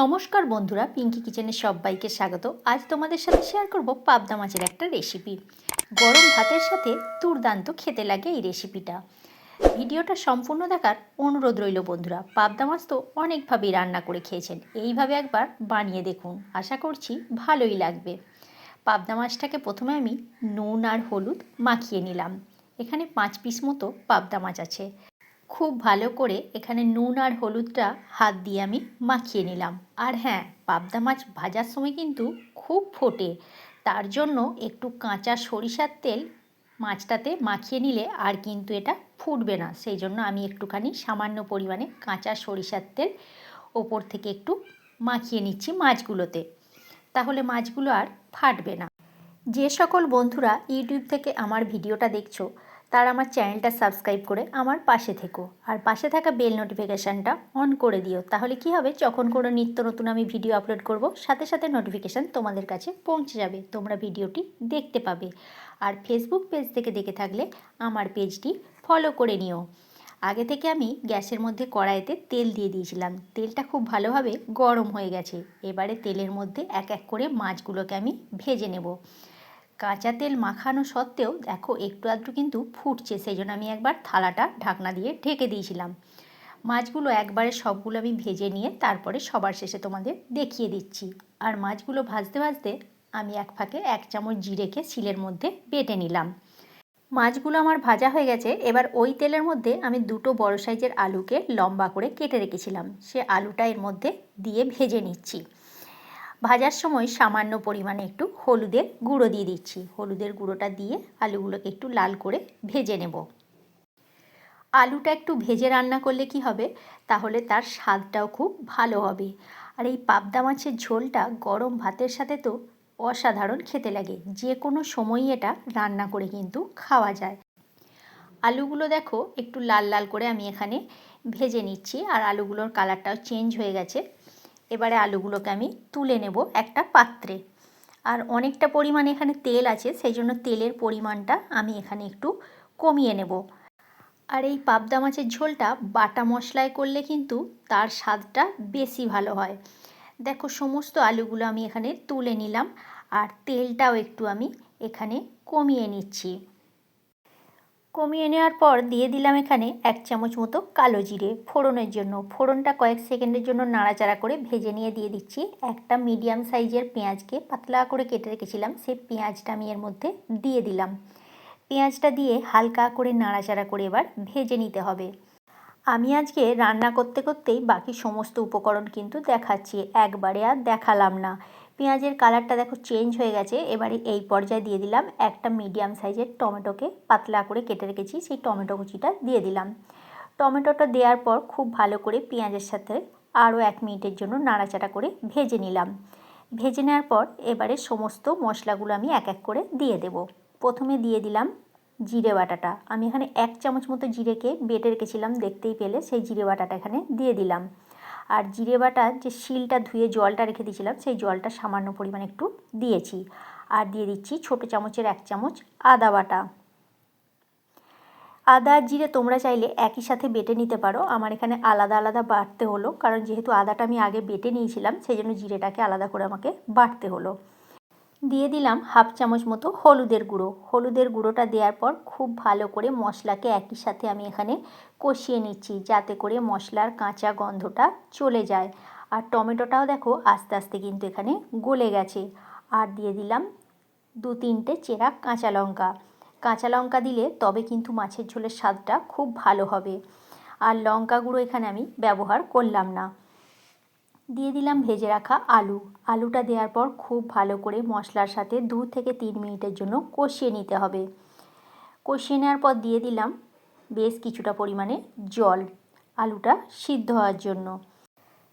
নমস্কার বন্ধুরা পিঙ্কি কিচেনের সবাইকে স্বাগত। আজ তোমাদের সাথে শেয়ার করব পাবদা মাছের একটা রেসিপি গরম ভাতের সাথে দুর্দান্ত খেতে লাগে এই রেসিপিটা ভিডিওটা সম্পূর্ণ দেখার অনুরোধ রইল বন্ধুরা, পাবদা মাছ তো অনেকভাবেই রান্না করে খেয়েছেন। এইভাবে একবার বানিয়ে দেখুন, আশা করছি ভালোই লাগবে। পাবদা মাছটাকে প্রথমে আমি নুন আর হলুদ মাখিয়ে নিলাম। এখানে পাঁচ পিস মতো পাবদা মাছ আছে। খুব ভালো করে এখানে নুন আর হলুদটা হাত দিয়ে আমি মাখিয়ে নিলাম। আর হ্যাঁ পাবদা মাছ ভাজার সময় কিন্তু খুব ফোটে। তার জন্য একটু কাঁচা সরিষার তেল মাছটাতে মাখিয়ে নিলে আর কিন্তু এটা ফুটবে না। সেই জন্য আমি একটুখানি সামান্য পরিমাণে কাঁচা সরিষার তেল ওপর থেকে একটু মাখিয়ে নিচ্ছি মাছগুলোতে। তাহলে মাছগুলো আর ফাটবে না। যে সকল বন্ধুরা ইউটিউব থেকে আমার ভিডিওটা দেখছ তারা আমার চ্যানেলটা সাবস্ক্রাইব করে আমার পাশে থেকো। আর পাশে থাকা বেল নোটিফিকেশানটা অন করে দিও। তাহলে কি হবে? যখন কোনো নিত্য নতুন আমি ভিডিও আপলোড করব, সাথে সাথে নোটিফিকেশান তোমাদের কাছে পৌঁছে যাবে। তোমরা ভিডিওটি দেখতে পাবে। আর ফেসবুক পেজ থেকে দেখে থাকলে আমার পেজটি ফলো করে নিও। আগে থেকে আমি গ্যাসের মধ্যে কড়াইতে তেল দিয়ে দিয়েছিলাম। তেলটা খুব ভালোভাবে গরম হয়ে গেছে। এবারে তেলের মধ্যে এক এক করে মাছগুলোকে আমি ভেজে নেব। কাঁচা তেল মাখানো সত্ত্বেও, দেখো, একটু আধটু কিন্তু ফুটছে সেই জন্য আমি একবার থালাটা ঢাকনা দিয়ে ঢেকে দিয়েছিলাম। মাছগুলো একবারে সবগুলো আমি ভেজে নিয়ে তারপরে সবার শেষে তোমাদের দেখিয়ে দিচ্ছি। আর মাছগুলো ভাজতে ভাজতে আমি এক ফাঁকে এক চামচ জিরেকে শিলের মধ্যে বেটে নিলাম। মাছগুলো আমার ভাজা হয়ে গেছে, এবার ওই তেলের মধ্যে আমি দুটো বড় সাইজের আলুকে লম্বা করে কেটে রেখেছিলাম। সে আলুটা এর মধ্যে দিয়ে ভেজে নিচ্ছি। ভাজার সময় সামান্য পরিমাণে একটু হলুদের গুঁড়ো দিয়ে দিচ্ছি। হলুদের গুঁড়োটা দিয়ে আলুগুলোকে একটু লাল করে ভেজে নেব। আলুটা একটু ভেজে রান্না করলে কি হবে? তাহলে তার স্বাদটাও খুব ভালো হবে। আর এই পাবদা মাছের ঝোলটা গরম ভাতের সাথে তো অসাধারণ খেতে লাগে। যে কোনো সময়ই এটা রান্না করে কিন্তু খাওয়া যায়। আলুগুলো দেখো, একটু লাল লাল করে আমি এখানে ভেজে নিচ্ছি। আর আলুগুলোর কালারটাও চেঞ্জ হয়ে গেছে। এবারে আলুগুলোকে আমি তুলে নেব একটা পাত্রে। আর অনেকটা পরিমাণে এখানে তেল আছে সেই জন্য তেলের পরিমাণটা আমি এখানে একটু কমিয়ে নেব। আর এই পাবদা মাছের ঝোলটা বাটা মশলায় করলে কিন্তু তার স্বাদটা বেশি ভালো হয়। দেখো সমস্ত আলুগুলো আমি এখানে তুলে নিলাম, আর তেলটাও একটু আমি এখানে কমিয়ে নিচ্ছি। কমিয়ে নেওয়ার পর দিয়ে দিলাম এখানে এক চামচ মতো কালো জিরে। ফোড়নের জন্য, ফোড়নটা কয়েক সেকেন্ডের জন্য নাড়াচাড়া করে ভেজে নিয়ে দিয়ে দিচ্ছি। একটা মিডিয়াম সাইজের পেঁয়াজকে পাতলা করে কেটে রেখেছিলাম, সেই পেঁয়াজটা আমি এর মধ্যে দিয়ে দিলাম। পেঁয়াজটা দিয়ে হালকা করে নাড়াচাড়া করে এবার ভেজে নিতে হবে। আমি আজকে রান্না করতে করতেই বাকি সমস্ত উপকরণ কিন্তু দেখাচ্ছি, একবারে আর দেখালাম না। পেঁয়াজের কালারটা দেখো চেঞ্জ হয়ে গেছে। এবারে এই পর্যায়ে দিয়ে দিলাম একটা মিডিয়াম সাইজের টমেটোকে পাতলা করে কেটে রেখেছি, সেই টমেটো কুচিটা দিয়ে দিলাম। টমেটোটা দেওয়ার পর খুব ভালো করে পেঁয়াজের সাথে আরও এক মিনিটের জন্য নাড়াচাড়া করে ভেজে নিলাম। ভেজে নেওয়ার পর এবারে সমস্ত মশলাগুলো আমি এক এক করে দিয়ে দেব। প্রথমে দিয়ে দিলাম জিরে বাটাটা। আমি এখানে এক চামচ মতো জিরেকে বেটে রেখেছিলাম, দেখতেই পেলে সেই জিরে বাটাটা এখানে দিয়ে দিলাম। আর জিরে বাটার যে শিলটা ধুয়ে জলটা রেখে দিয়েছিলাম, সেই জলটা সামান্য পরিমাণে একটু দিয়েছি। আর দিয়ে দিচ্ছি ছোটো চামচের এক চামচ আদা বাটা। আদা জিরে তোমরা চাইলে একই সাথে বেটে নিতে পারো। আমার এখানে আলাদা আলাদা বাটতে হলো, কারণ যেহেতু আদাটা আমি আগে বেটে নিয়েছিলাম, সেই জন্য জিরেটাকে আলাদা করে আমাকে বাটতে হলো। দিয়ে দিলাম হাফ চামচ মতো হলুদের গুঁড়ো। হলুদের গুঁড়োটা দেওয়ার পর খুব ভালো করে মশলাকে একই সাথে আমি এখানে কষিয়ে নিচ্ছি যাতে করে মশলার কাঁচা গন্ধটা চলে যায়। আর টমেটোটাও দেখো আস্তে আস্তে কিন্তু এখানে গলে গেছে। আর দিয়ে দিলাম দু তিনটে চেরা কাঁচা লঙ্কা। কাঁচা লঙ্কা দিলে তবে কিন্তু মাছের ঝোলের স্বাদটা খুব ভালো হবে। আর লঙ্কা গুঁড়ো এখানে আমি ব্যবহার করলাম না। দিয়ে দিলাম ভেজে রাখা আলু। আলুটা দেওয়ার পর খুব ভালো করে মশলার সাথে দু থেকে তিন মিনিটের জন্য কষিয়ে নিতে হবে। কষিয়ে নেওয়ার পর দিয়ে দিলাম বেশ কিছুটা পরিমাণে জল। আলুটা সিদ্ধ হওয়ার জন্য।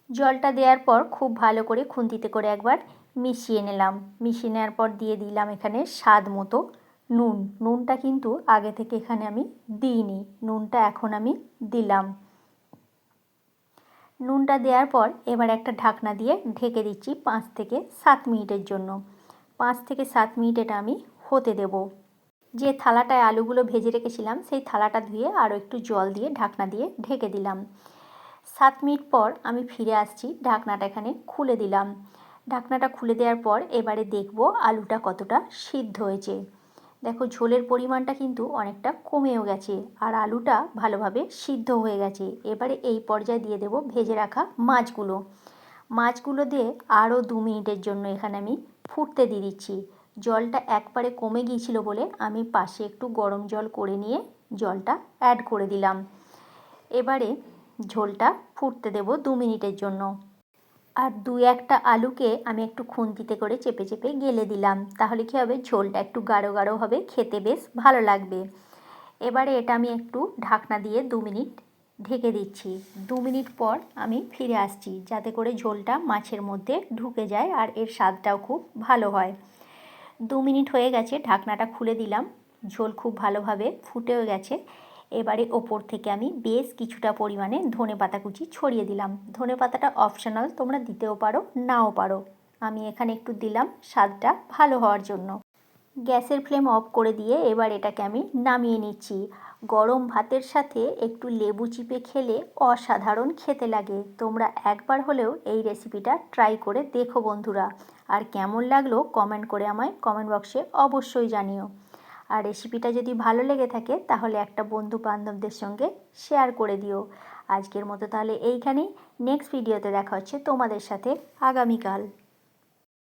জলটা দেওয়ার পর খুব ভালো করে খুন্তিতে করে একবার মিশিয়ে নিলাম। মিশিয়ে নেওয়ার পর দিয়ে দিলাম এখানে স্বাদ মতো নুন। নুনটা কিন্তু আগে থেকে এখানে আমি দিইনি। নুনটা এখন আমি দিলাম। নুনটা দেওয়ার পর এবার একটা ঢাকনা দিয়ে ঢেকে দিচ্ছি পাঁচ থেকে সাত মিনিটের জন্য। পাঁচ থেকে সাত মিনিট এটা আমি হতে দেব। যে থালাটায় আলুগুলো ভেজে রেখেছিলাম, সেই থালাটা ধুয়ে আরও একটু জল দিয়ে ঢাকনা দিয়ে ঢেকে দিলাম। সাত মিনিট পর আমি ফিরে আসছি, ঢাকনাটা এখানে খুলে দিলাম। ঢাকনাটা খুলে দেওয়ার পর এবারে দেখব আলুটা কতটা সিদ্ধ হয়েছে। দেখো, ঝোলের পরিমাণটা কিন্তু অনেকটা কমেও গেছে আর আলুটা ভালোভাবে সিদ্ধ হয়ে গেছে। এবারে এই পর্যায়ে দিয়ে দেব ভেজে রাখা মাছগুলো। মাছগুলো দিয়ে আরও দু মিনিটের জন্য এখানে আমি ফুটতে দিয়ে দিচ্ছি। জলটা একবারে কমে গিয়েছিল বলে আমি পাশে একটু গরম জল করে নিয়ে জলটা অ্যাড করে দিলাম। এবারে ঝোলটা ফুটতে দেব দু মিনিটের জন্য। আর দু একটা আলুকে আমি একটু খুন্তিতে করে চেপে চেপে গেলে দিলাম। তাহলে কী হবে? ঝোলটা একটু গাঢ় গাঢ় হবে, খেতে বেশ ভালো লাগবে। এবারে এটা আমি একটু ঢাকনা দিয়ে দু মিনিট ঢেকে দিচ্ছি। দু মিনিট পর আমি ফিরে আসছি, যাতে করে ঝোলটা মাছের মধ্যে ঢুকে যায় আর এর স্বাদটাও খুব ভালো হয়। দু মিনিট হয়ে গেছে, ঢাকনাটা খুলে দিলাম। ঝোল খুব ভালোভাবে ফুটেও গেছে। এবারে ওপর থেকে আমি বেশ কিছুটা পরিমাণে ধনে পাতা কুচি ছড়িয়ে দিলাম। ধনে পাতাটা অপশনাল তোমরা দিতেও পারো, নাও পারো। আমি এখানে একটু দিলাম স্বাদটা ভালো হওয়ার জন্য। গ্যাসের ফ্লেম অফ করে দিয়ে এবার এটাকে আমি নামিয়ে নিচ্ছি। গরম ভাতের সাথে একটু লেবু চিপে খেলে অসাধারণ খেতে লাগে। তোমরা একবার হলেও এই রেসিপিটা ট্রাই করে দেখো বন্ধুরা। আর কেমন লাগল কমেন্ট করে আমায় কমেন্ট বক্সে অবশ্যই জানিও। আর রেসিপিটা যদি ভালো লেগে থাকে, তাহলে একটা বন্ধু বান্ধবদের সঙ্গে শেয়ার করে দিও। আজকের মতো তাহলে এইখানেই। নেক্সট ভিডিওতে দেখা হচ্ছে তোমাদের সাথে। আগামীকাল।